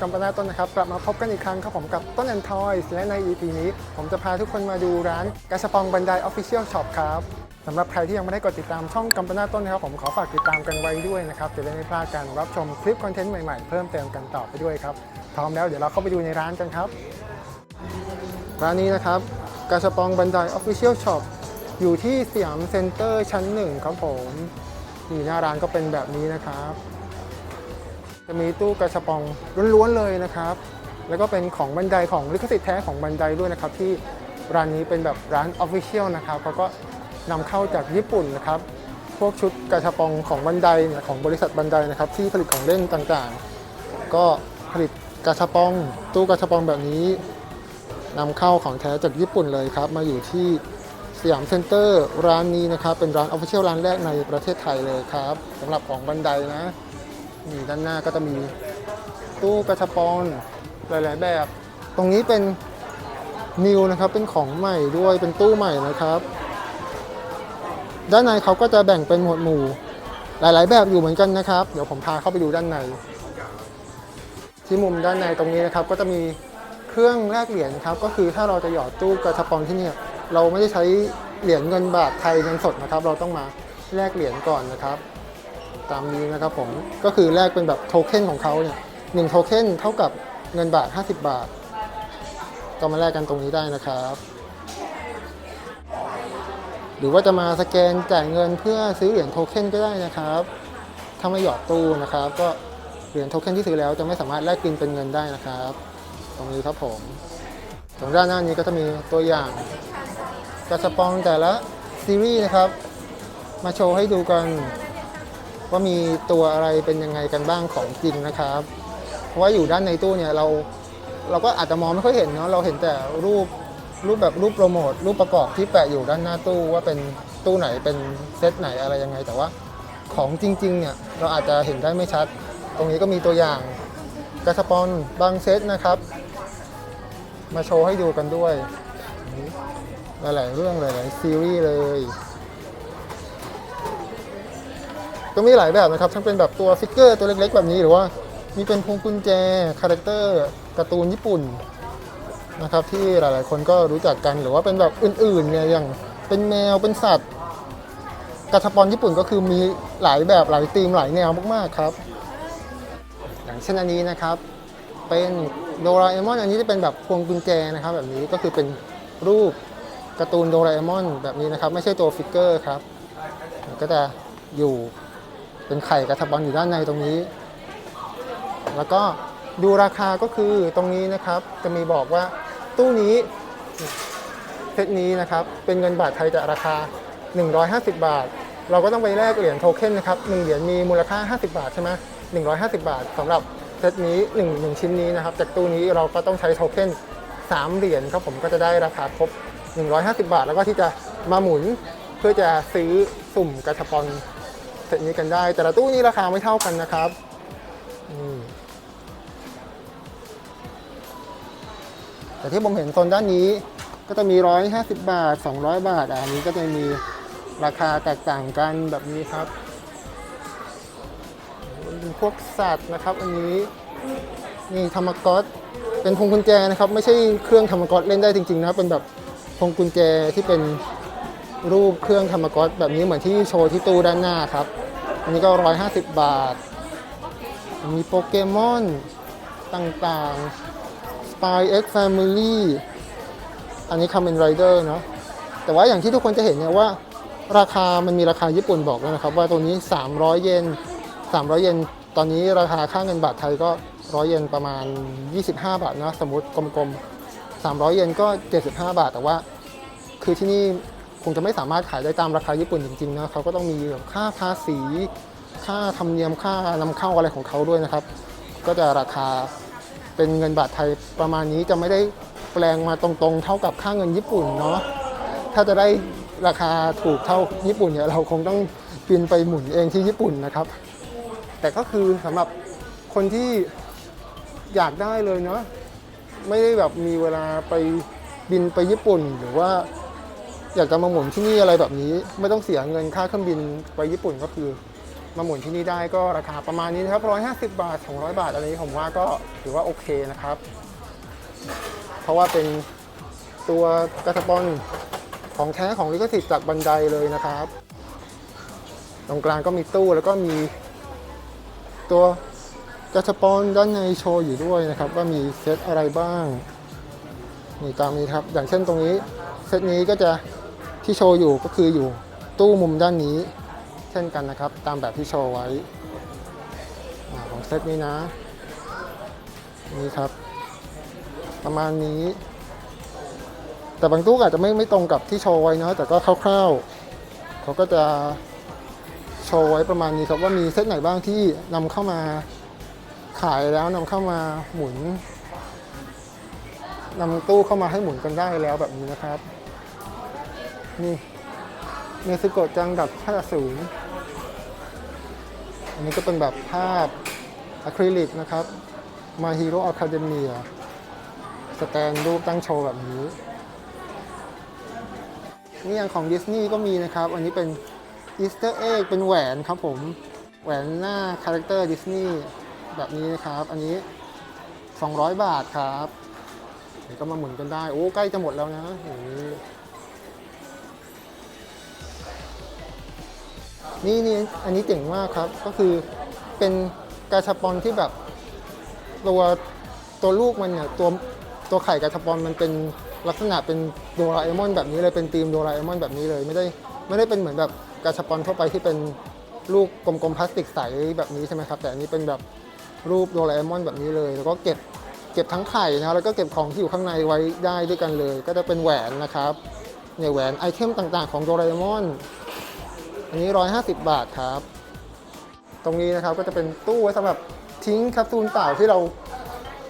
สวัสดีครับกัมปนาต้นนะครับกลับมาพบกันอีกครั้งครับผมกับต้นแอนทอยและใน EP นี้ ผมจะพาทุกคนมาดูร้านกาชาปองบันไดออฟฟิเชียลช็อปครับสำหรับใครที่ยังไม่ได้กดติดตามช่องกัมปนาต้นนะครับผมขอฝากติดตามกันไว้ด้วยนะครับจะได้ไม่พลาดการรับชมคลิปคอนเทนต์ใหม่ๆ เพิ่มเติมกันต่อไปด้วยครับพร้อมแล้วเดี๋ยวเราเข้าไปดูในร้านกันครับร้านนี้นะครับกาชาปองบันไดออฟฟิเชียลช็อปอยู่ที่สยามเซ็นเตอร์ชั้นหนึ่งครับผมนี่หน้าร้านก็เป็นแบบนี้นะครับ จะมีตู้กระชับปองล้วนๆเลยนะครับ แล้วก็เป็นของบันไดของลิขสิทธิ์แท้ของบันไดด้วยนะครับ ที่ร้านนี้เป็นแบบร้านออฟฟิเชียลนะครับเขาก็นำเข้าจากญี่ปุ่นนะครับ พวกชุดกระชับปองของบันไดของบริษัทบันไดนะครับ ที่ผลิตของเล่นต่างๆ ก็ผลิตกระชับปอง ตู้กระชับปองแบบนี้นำเข้าของแท้จากญี่ปุ่นเลยครับ มาอยู่ที่สยามเซ็นเตอร์ร้านนี้นะครับ เป็นร้านออฟฟิเชียลร้านแรกในประเทศไทยเลยครับสำหรับของบันไดนะ นี่ด้านหน้าก็จะมีตู้กระชับปอนหลาย ๆ แบบ ตรงนี้เป็นนิวนะครับเป็นของใหม่ด้วยเป็นตู้ใหม่นะครับ ด้านในเขาก็จะแบ่งเป็นหมวดหมู่หลาย ๆ แบบอยู่เหมือนกันนะครับ เดี๋ยวผมพาเข้าไปดูด้านใน ที่มุมด้านในตรงนี้นะครับ ก็จะมีเครื่องแลกเหรียญครับ ก็คือถ้าเราจะหยอดตู้กระชับปองที่นี่เราไม่ได้ใช้เหรียญเงินบาทไทยเงินสดนะครับ เราต้องมาแลกเหรียญก่อนนะครับ ตามนี้นะครับผมก็คือแลกเป็นแบบโทเค็นของเขาเนี่ยหนึ่งโทเค็นเท่ากับเงินบาท 50 บาท ก็มาแลกกันตรงนี้ได้นะครับ หรือว่าจะมาสแกนจ่ายเงินเพื่อซื้อเหรียญโทเค็นก็ได้นะครับ ถ้าไม่หยอดตู้นะครับ ก็เหรียญโทเค็นที่ซื้อแล้วจะไม่สามารถแลกกินเป็นเงินได้นะครับ ตรงนี้ครับผมตรงด้านหน้านี้ก็จะมีตัวอย่างกระสปองแต่ละซีรีส์นะครับ มาโชว์ให้ดูกัน ว่ามีตัวอะไรเป็นยังไงกันบ้างของจริงนะครับ เพราะว่าอยู่ด้านในตู้เนี่ยเราเราก็อาจจะมองไม่ค่อยเห็นเนาะเราเห็นแต่รูปรูปแบบรูปโปรโมทรูปประกอบที่แปะอยู่ด้านหน้าตู้ว่าเป็นตู้ไหนเป็นเซตไหนอะไรยังไง แต่ว่าของจริงๆเนี่ยเราอาจจะเห็นได้ไม่ชัด ตรงนี้ก็มีตัวอย่างกระสปอนบางเซตนะครับ มาโชว์ให้ดูกันด้วยหลายๆเรื่องหลายๆซีรีส์เลย ก็มีหลายแบบนะครับ ทั้งเป็นแบบตัวฟิกเกอร์ตัวเล็กๆ แบบนี้หรือว่า มีเป็นพวงกุญแจ คาแรคเตอร์การ์ตูนญี่ปุ่นนะครับที่หลายๆ คนก็รู้จักกันหรือว่าเป็นแบบอื่นๆเนี่ยอย่างเป็นแมวเป็นสัตว์กระชับปอนญี่ปุ่นก็คือมีหลายแบบหลายธีมหลายแนวมากๆครับ อย่างเช่นอันนี้นะครับ เป็นโดราเอมอนอันนี้จะเป็นแบบพวงกุญแจนะครับ แบบนี้ก็คือเป็นรูปการ์ตูนโดราเอมอนแบบนี้นะครับ ไม่ใช่ตัวฟิกเกอร์ครับ ก็จะอยู่ เป็นไข่กระทับบอลอยู่ด้านในตรงนี้ แล้วก็ดูราคาก็คือตรงนี้นะครับ จะมีบอกว่าตู้นี้เซตนี้นะครับ เป็นเงินบาทไทยจะราคา 150 บาท เราก็ต้องไปแลกเหรียญโทเค็นนะครับ1เหรียญมีมูลค่า 50 บาทใช่ไหม150บาทสำหรับเซตนี้1 1ชิ้นนี้นะครับ จากตู้นี้เราก็ต้องใช้โทเค็น3เหรียญครับผมก็จะได้ราคาครบ 150 บาท แล้วก็ที่จะมาหมุนเพื่อจะซื้อสุ่มกระชับอน เซตนี้กันได้ แต่ละตู้นี้ราคาไม่เท่ากันนะครับแต่ที่ผมเห็นโซนด้านนี้ก็จะมี 150 บาท 200 บาทอันนี้ก็จะมีราคาแตกต่างกันแบบนี้ครับเป็นพวกสัตว์นะครับ อันนี้นี่ธรรมกอตเป็นพวงกุญแจนะครับ ไม่ใช่เครื่องธรรมกอตเล่นได้จริงๆนะเป็นแบบพวงกุญแจที่เป็นรูปเครื่องธรรมกอตแบบนี้เหมือนที่โชว์ที่ตู้ด้านหน้าครับ อันนี้ก็ 150 บาท มีโปเกมอนต่างๆ Spy X Family อันนี้ Kamen Rider เนาะแต่ว่าอย่างที่ทุกคนจะเห็นเนี่ยว่า ราคามันมีราคาญี่ปุ่นบอกแล้วนะครับ ว่าตัวนี้ 300 เยน 300 เยน ตอนนี้ราคาค่าเงินบาทไทยก็ 100 เยนประมาณ 25 บาทนะ สมมติกลมๆ 300 เยนก็ 75 บาท แต่ว่า คือที่นี่ คงจะไม่สามารถขายได้ตามราคาญี่ปุ่นจริงๆนะเขาก็ต้องมีแบบค่าภาษี ค่าธรรมเนียมค่านำเข้าอะไรของเขาด้วยนะครับ ก็จะราคาเป็นเงินบาทไทยประมาณนี้จะไม่ได้แปลงมาตรงๆ เท่ากับค่าเงินญี่ปุ่นเนาะถ้าจะได้ราคาถูกเท่าญี่ปุ่นเนี่ยเราคงต้องบินไปหมุนเองที่ญี่ปุ่นนะครับ แต่ก็คือสำหรับคนที่อยากได้เลยเนาะไม่ได้แบบมีเวลาไปบินไปญี่ปุ่นหรือว่า อยากจะมาหมุนที่นี่อะไรแบบนี้ ไม่ต้องเสียเงินค่าเครื่องบินไปญี่ปุ่นก็คือ มาหมุนที่นี่ได้ก็ราคาประมาณนี้นะครับ 150 บาท 200 บาทอะไรนี้ผมว่าก็ถือว่าโอเคนะครับ เพราะว่าเป็นตัวกระสปอนของแท้ของลิขสิทธิ์จากบันไดเลยนะครับ ตรงกลางก็มีตู้แล้วก็มี ตัวกระสปอนด้านในโชว์อยู่ด้วยนะครับ ว่ามีเซตอะไรบ้างนี่ตามนี้ครับ อย่างเช่นตรงนี้ เซตนี้ก็จะ ที่โชว์อยู่ก็คืออยู่ตู้มุมด้านนี้ เช่นกันนะครับ ตามแบบที่โชว์ไว้ของเซตนี้นะ นี่ครับ ประมาณนี้ แต่บางตู้อาจจะไม่ไม่ตรงกับที่โชว์ไว้เนะแต่ก็คร่าวๆเขาก็จะโชว์ไว้ประมาณนี้ครับว่ามีเซตไหนบ้างที่นำเข้ามาขายแล้วนำเข้ามาหมุนนำตู้เข้ามาให้หมุนกันได้แล้วแบบนี้นะครับ นี่เนซึโกะจังดับห้าศูนย์อันนี้ก็เป็นแบบภาพอะคริลิกนะครับ My Hero Academia สแตนรูปตั้งโชว์แบบนี้ นี่อย่างของดิสนีย์ก็มีนะครับ อันนี้เป็นอีสเตอร์เอ็กเป็นแหวนครับผม แหวนหน้าคาแรคเตอร์ดิสนีย์แบบนี้นะครับ อันนี้ 200 บาทครับเดี๋ยวก็มาหมุนกันได้ โอ้ ใกล้จะหมดแล้วนะโอ้โห นี่นี่อันนี้เจ๋งมากครับ ก็คือเป็นกาชาปอนที่แบบตัวตัวลูกมันเนี่ยตัวตัวไข่กาชาปอนมันเป็นลักษณะเป็นโดราเอมอนแบบนี้เลยเป็นธีมโดราเอมอนแบบนี้เลยไม่ได้ไม่ได้เป็นเหมือนแบบกาชาปอนทั่วไปที่เป็นลูกกลมๆพลาสติกใสแบบนี้ใช่ไหมครับ แต่อันนี้เป็นแบบรูปโดราเอมอนแบบนี้เลย แล้วก็เก็บเก็บทั้งไข่นะแล้วก็เก็บของที่อยู่ข้างในไว้ได้ด้วยกันเลย ก็จะเป็นแหวนนะครับเนี่ยแหวนไอเทมต่างๆ ของโดราเอมอน อันนี้ 150 บาทครับ ตรงนี้นะครับก็จะเป็นตู้ไว้สำหรับทิ้งแคปซูลเปล่าที่เรา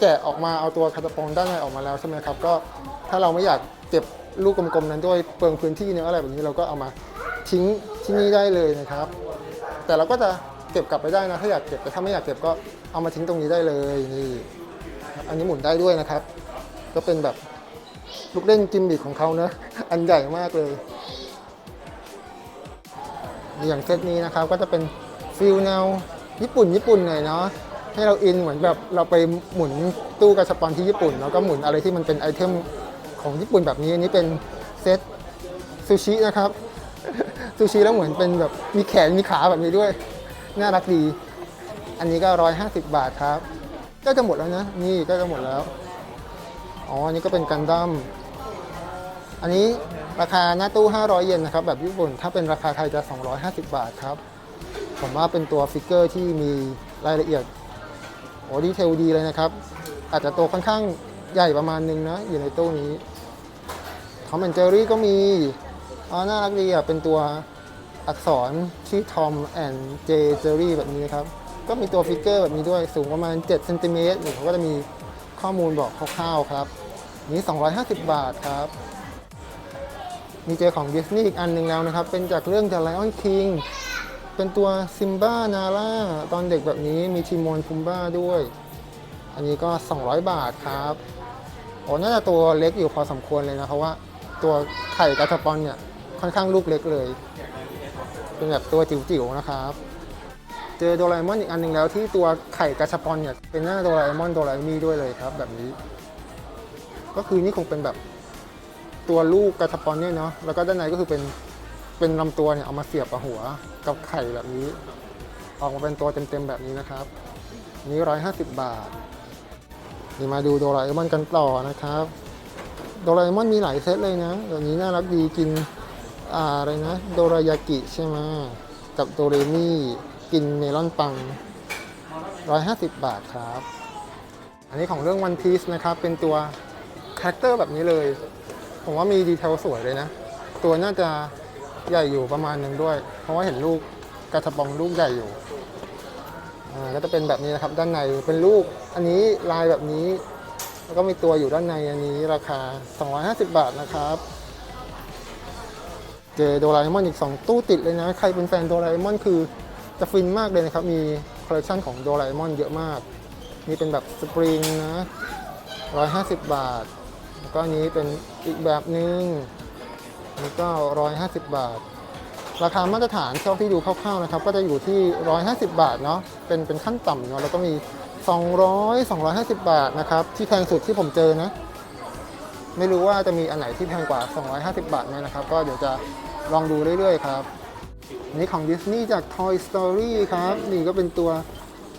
แกะออกมาเอาตัวคาตาปองด้านในออกมาแล้วใช่ไหมครับก็ถ้าเราไม่อยากเก็บลูกกลมๆนั้นด้วยเปลืองพื้นที่เนื้ออะไรแบบนี้เราก็เอามาทิ้งที่นี่ได้เลยนะครับ แต่เราก็จะเก็บกลับไปได้นะถ้าอยากเก็บแต่ถ้าไม่อยากเก็บก็เอามาทิ้งตรงนี้ได้เลยนี่อันนี้หมุนได้ด้วยนะครับ ก็เป็นแบบลูกเล่นจิมบิกของเขาเนะอันใหญ่มากเลย อย่างเซตนี้นะครับก็จะเป็นฟิลแนวญี่ปุ่นญี่ปุ่นหน่อยเนาะให้เราอินเหมือนแบบเราไปหมุนตู้กระสปอนที่ญี่ปุ่นแล้วก็หมุนอะไรที่มันเป็นไอเทมของญี่ปุ่นแบบนี้อันนี้เป็นเซตซูชินะครับซูชิแล้วเหมือนเป็นแบบมีแขนมีขาแบบนี้ด้วย น่ารักดี อันนี้ก็ 150 บาทครับ ก็จะหมดแล้วนะ นี่ก็จะหมดแล้ว อ๋อ อันนี้ก็เป็นกันดั้ม อันนี้ ราคาหน้าตู้ 500 เยนนะครับแบบญี่ปุ่น ถ้าเป็นราคาไทยจะ 250 บาทครับ ผมว่าเป็นตัวฟิกเกอร์ที่มีรายละเอียดโอ้ดีเทลดีเลยนะครับ อาจจะตัวค่อนข้างใหญ่ประมาณนึงนะ อยู่ในตู้นี้ทอมแอนเจอรี่ก็มีอ๋อน่ารักดีอะเป็นตัวอักษรชื่อทอมแอนเจเจอรี่แบบนี้นะครับ ก็มีตัวฟิกเกอร์แบบนี้ด้วยสูงประมาณ7เซนติเมตรเขาก็จะมีข้อมูลบอกคร่าวๆครับ นี้ 250 บาทครับ มีเจของดิสนีย์อีกอันหนึ่งแล้วนะครับ เป็นจากเรื่อง The Lion King เป็นตัวซิมบ้านาร่าตอนเด็กแบบนี้มีทิโมนพุมบ้าด้วย อันนี้ก็ 200 บาทครับโอ้น่าจะตัวเล็กอยู่พอสมควรเลยนะ เพราะว่าตัวไข่กาชาปอนเนี่ยค่อนข้างลูกเล็กเลย เป็นแบบตัวจิ๋วๆนะครับ เจอโดราเอมอนอีกอันหนึ่งแล้วที่ตัวไข่กาชาปอนเนี่ยเป็นหน้าโดราเอมอนโดราเอมี่ด้วยเลยครับ แบบนี้ ก็คือนี่คงเป็นแบบ ตัวลูกกาชาปอนเนี่ยเนาะแล้วก็ด้านในก็คือเป็นเป็นลำตัวเนี่ยเอามาเสียบกับหัวกับไข่แบบนี้ ออกมาเป็นตัวเต็มๆแบบนี้นะครับอันนี้150บาท นี่มาดูโดราเอมอนกันต่อนะครับโดราเอมอนมีหลายเซตเลยนะเดี๋ยวนี้น่ารักดีกินอ่าอะไรนะโดรายากิใช่ไหมกับโดเรมี่กินเมลอนปัง 150 บาทครับ อันนี้ของเรื่อง One Piece นะครับ เป็นตัวคาแรคเตอร์แบบนี้เลย ผมว่ามีดีเทลสวยเลยนะ ตัวน่าจะใหญ่อยู่ประมาณหนึ่งด้วย เพราะว่าเห็นลูกกระทะปองลูกใหญ่อยู่อ่าก็จะเป็นแบบนี้นะครับ ด้านในเป็นลูกอันนี้ลายแบบนี้ แล้วก็มีตัวอยู่ด้านในอันนี้ราคา 250 บาทนะครับเจอโดราเอมอนอีก 2 ตู้ติดเลยนะ ใครเป็นแฟนโดราเอมอนคือจะฟินมากเลยนะครับ มีคอลเลคชันของโดราเอมอนเยอะมาก มีเป็นแบบสปริงนะ 150 บาท แล้วก็นี้เป็นอีกแบบหนึง่งนี่ก็ 150 บาท ราคามาตรฐานเท่าที่ดูคร่าวๆนะครับ ก็จะอยู่ที่ 150 บาทเนาะเป็นเป็นขั้นต่ำเนาะแล้วก็มี 200 250 บาทนะครับ ที่แพงสุดที่ผมเจอนะ ไม่รู้ว่าจะมีอันไหนที่แพงกว่า 250 บาทไหมนะครับ ก็เดี๋ยวจะลองดูเรื่อยๆครับนี่ของดิสนีย์จาก Toy Story ครับ นี่ก็เป็นตัว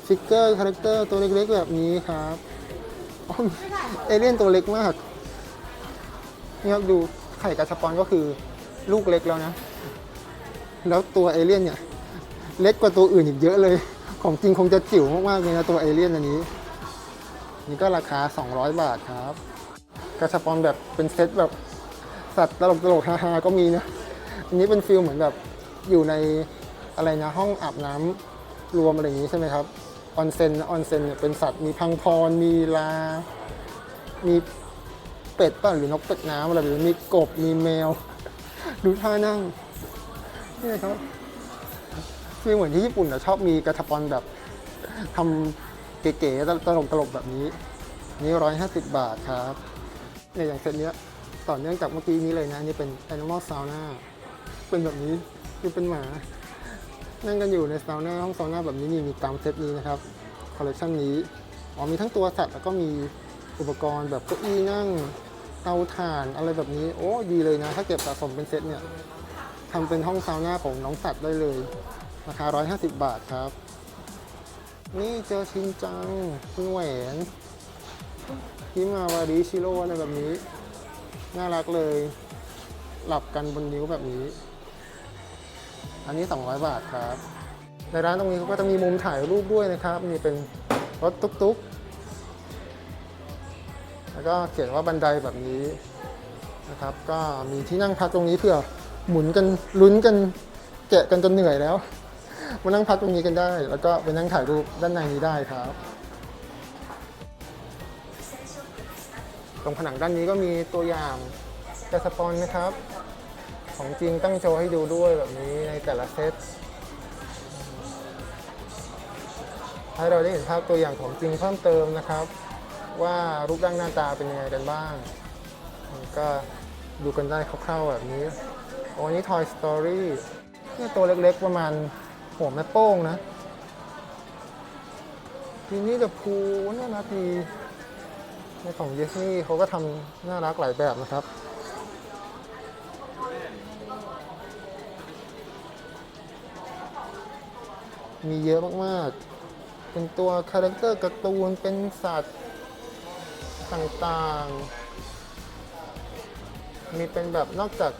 ฟิกเกอร์คาแรคเตอร์ตัวเล็กๆแบบนี้ครับเอเลี่ยนตัวเล็กมาก นี่ครับดูไข่กระชบปอนก็คือลูกเล็กแล้วนะ แล้วตัวเอเลี่ยนเนี่ย เล็กกว่าตัวอื่นอีกเยอะเลย ของจริงคงจะจิ๋วมากๆเลยนะตัวเอเลี่ยนอันนี้ นี่ก็ราคา 200 บาทครับ กระชับปอนแบบเป็นเซตแบบสัตว์ตลกตลกๆฮาๆก็มีนะ อันนี้เป็นฟิลเหมือนแบบอยู่ในอะไรนะห้องอาบน้ำรวมอะไรอย่างนี้ใช่ไหมครับออนเซนออนเซนเนี่ยเป็นสัตว์มีพังพรมีลา มี เป็ดป่ะหรือนกเป็ดน้ำอะไรหรือมีกบมีแมว ดูท่านั่งนี่ครับฟีลเหมือนที่ญี่ปุ่นอะชอบมีกระชับปอนแบบทำเก๋ๆตลกตลกๆแบบนี้ นี่ร้อยห้าสิบบาทครับเนี่ยอย่างเซตเนี้ยต่อเนื่องจากเมื่อกี้นี้เลยนะนนี่เป็น Animal Sauna เป็นแบบนี้คือเป็นหมา นั่งกันอยู่ในซาวน่าห้องซาวน่าแบบนี้นี่มีตามเซตนี้นะครับคอลเลคชันนี้อ๋อมีทั้งตัวสัตว์แล้วก็มีอุปกรณ์แบบเก้าอี้นั่ง เตาถ่านอะไรแบบนี้ โอ้ดีเลยนะ ถ้าเก็บสะสมเป็นเซตเนี่ยทำเป็นห้องซาวน่าของน้องสัตว์ได้เลยราคา 150 บาทครับ นี่เจอชินจังคุณแหวนฮิมาวาริชิโร่อะไรแบบนี้ น่ารักเลย หลับกันบนนิ้วแบบนี้ อันนี้ 200 บาทครับ ในร้านตรงนี้เขาก็จะมีมุมถ่ายรูปด้วยนะครับนี่เป็นรถตุ๊กๆ แล้วก็เขียนว่าบันไดแบบนี้นะครับ ก็มีที่นั่งพักตรงนี้เพื่อหมุนกันลุ้นกันแกะกันจนเหนื่อยแล้วมานั่งพักตรงนี้กันได้ แล้วก็ไปนั่งถ่ายรูปด้านในนี้ได้ครับ ตรงผนังด้านนี้ก็มีตัวอย่างกระสปอนนะครับ ของจริงตั้งโชว์ให้ดูด้วยแบบนี้ในแต่ละเซตให้เราได้เห็นภาพตัวอย่างของจริงเพิ่มเติมนะครับ ว่ารูปร่างหน้าตาเป็นยังไงกันบ้าง ก็ดูกันได้คร่าวๆแบบนี้โอ้นี่ Toy Story เนี่ยตัวเล็กๆ ประมาณหัวแม่โป้งนะทีนี้เดอะพูน่ารักดีในของดิสนีย์เขาก็ทำน่ารักหลายแบบนะครับมีเยอะมากๆ เป็นตัวคาแรคเตอร์การ์ตูน เป็นสัตว์ ต่างๆ มีเป็นแบบนอกจาก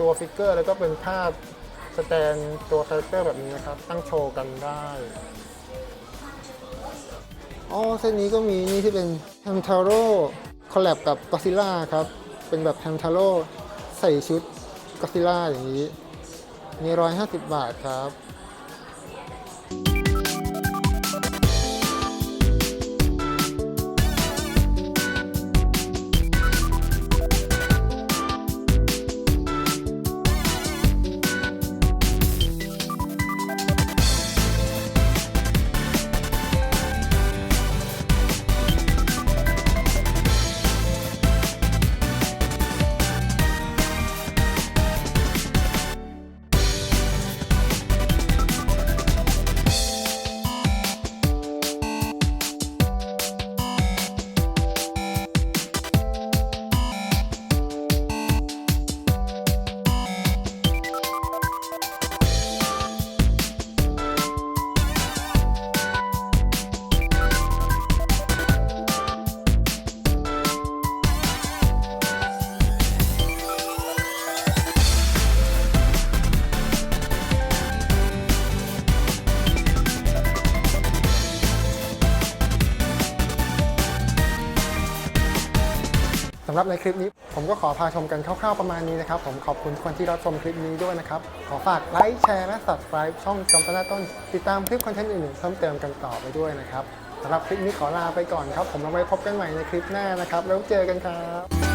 ตัวฟิกเกอร์ แล้วก็เป็นภาพสแตนตัวคาแรคเตอร์แบบนี้นะครับ ตั้งโชว์กันได้อ๋อเส้นนี้ก็มีนี่ที่เป็นแฮมทาโร่คอลแลบกับก็ซิล่าครับ เป็นแบบแฮมทาโร่ใส่ชุดก็ซิล่าอย่างนี้นี่ร้อยห้าสิบบาทครับำหรับในคลิปนี้ ผมก็ขอพาชมกันคร่าวๆประมาณนี้นะครับ ผมขอบคุณทุกคนที่รับชมคลิปนี้ด้วยนะครับ ขอฝากไลค์แชร์และ subscribe ช่องจอมตนาต้น ติดตามคลิปคอนเทนต์อื่นๆเพิ่มเติมกันต่อไปด้วยนะครับสำหรับคลิปนี้ขอลาไปก่อนครับ ผมเอาไว้พบกันใหม่ในคลิปหน้านะครับ แล้วเจอกันครับ